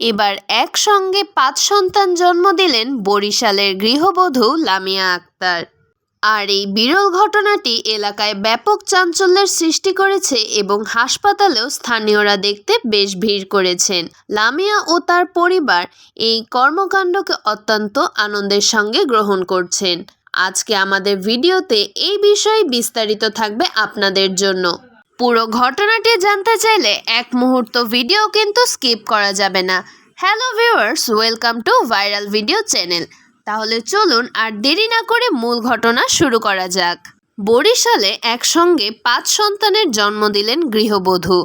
এবার একসঙ্গে পাঁচ সন্তান জন্ম দিলেন বরিশালের গৃহবধূ লামিয়া আক্তার। আর এই বিরল ঘটনাটি এলাকায় ব্যাপক চাঞ্চল্যের সৃষ্টি করেছে এবং হাসপাতালেও স্থানীয়রা দেখতে বেশ ভিড় করেছেন। লামিয়া ও তার পরিবার এই কর্মকাণ্ডকে অত্যন্ত আনন্দের সঙ্গে গ্রহণ করছেন। আজকে আমাদের ভিডিওতে এই বিষয়ে বিস্তারিত থাকবে আপনাদের জন্য। পুরো ঘটনাটি জানতে চাইলে এক মুহূর্ত ভিডিও কিন্তু স্কিপ করা যাবে না। Hello viewers welcome to viral video channel তাহলে চলুন আর দেরি না করে মূল ঘটনা শুরু করা যাক। বরিশালে একসঙ্গে পাঁচ সন্তানের জন্ম দিলেন গৃহবধূ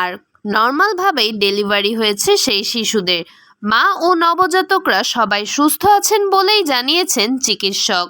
আর নর্মালভাবেই ডেলিভারি হয়েছে সেই শিশুদের। মা ও নবজাতকরা সবাই সুস্থ আছেন বলেই জানিয়েছেন চিকিৎসক।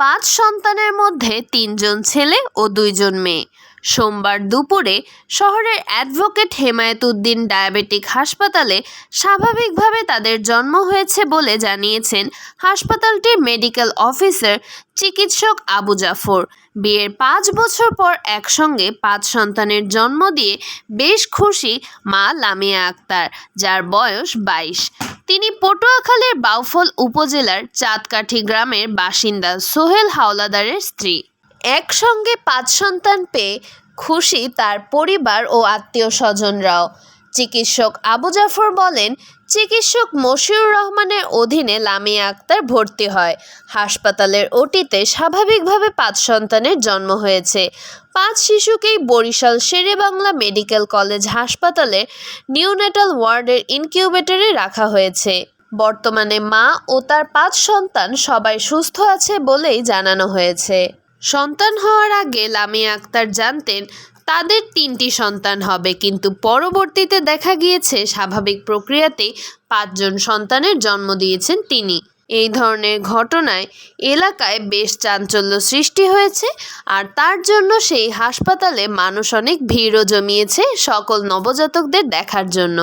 পাঁচ সন্তানের মধ্যে তিনজন ছেলে ও দুইজন মেয়ে। সোমবার দুপুরে শহরের অ্যাডভোকেট হেমায়েতুদ্দিন ডায়াবেটিক হাসপাতালে স্বাভাবিকভাবে তাদের জন্ম হয়েছে বলে জানিয়েছেন হাসপাতালটির মেডিকেল অফিসার চিকিৎসক আবু জাফর। বিয়ের পাঁচ বছর পর একসঙ্গে পাঁচ সন্তানের জন্ম দিয়ে বেশ খুশি মা লামিয়া আক্তার, যার বয়স বাইশ। তিনি পটুয়াখালীর বাউফল উপজেলার চাঁদকাঠি গ্রামের বাসিন্দা সোহেল হাওলাদারের স্ত্রী। একসঙ্গে পাঁচ সন্তান পেয়ে খুশি তার পরিবার ও আত্মীয় স্বজনরাও চিকিৎসক আবু জাফর বলেন, চিকিৎসক মশিউর রহমানের অধীনে লামিয়া আক্তার ভর্তি হয়। হাসপাতালের ওটিতে স্বাভাবিকভাবে পাঁচ সন্তানের জন্ম হয়েছে। পাঁচ শিশুকেই বরিশাল শেরেবাংলা মেডিকেল কলেজ হাসপাতালে নিউনেটাল ওয়ার্ডের ইনকিউবেটরে রাখা হয়েছে। বর্তমানে মা ও তার পাঁচ সন্তান সবাই সুস্থ আছে বলেই জানানো হয়েছে। সন্তান হওয়ার আগে লামিয়া আক্তার জানতেন তাদের তিনটি সন্তান হবে, কিন্তু পরবর্তীতে দেখা গিয়েছে স্বাভাবিক প্রক্রিয়াতেই পাঁচজন সন্তানের জন্ম দিয়েছেন তিনি। এই ধরনের ঘটনায় এলাকায় বেশ চাঞ্চল্য সৃষ্টি হয়েছে আর তার জন্য সেই হাসপাতালে মানুষ অনেক ভিড়ও জমিয়েছে সকল নবজাতকদের দেখার জন্য।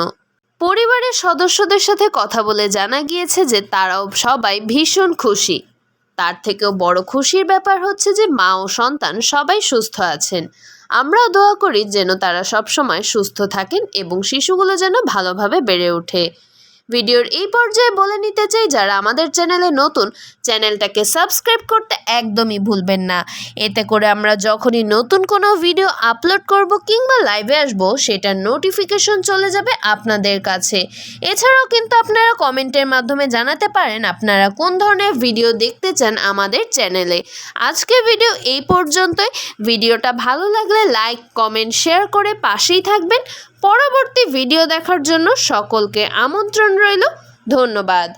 পরিবারের সদস্যদের সাথে কথা বলে জানা গিয়েছে যে তারাও সবাই ভীষণ খুশি। তার থেকেও বড় খুশির ব্যাপার হচ্ছে যে মা ও সন্তান সবাই সুস্থ আছেন। আমরাও দোয়া করি যেন তারা সবসময় সুস্থ থাকেন এবং শিশুগুলো যেন ভালোভাবে বেড়ে ওঠে। ভিডিওর এই পর্যায়ে বলে নিতে চাই, যারা আমাদের চ্যানেলে নতুন, চ্যানেলটাকে সাবস্ক্রাইব করতে একদমই ভুলবেন না। এতে করে আমরা যখনই নতুন কোনো ভিডিও আপলোড করব কিংবা লাইভে আসব, সেটার নোটিফিকেশন চলে যাবে আপনাদের কাছে। এছাড়াও কিন্তু আপনারা কমেন্টের মাধ্যমে জানাতে পারেন, আপনারা কোন ধরনের ভিডিও দেখতে চান আমাদের চ্যানেলে। আজকে ভিডিও এই পর্যন্তই। ভিডিওটা ভালো লাগলে লাইক, কমেন্ট, শেয়ার করে পাশেই থাকবেন। পরবর্তী ভিডিও দেখার জন্য সকলকে আমন্ত্রণ রইল। ধন্যবাদ।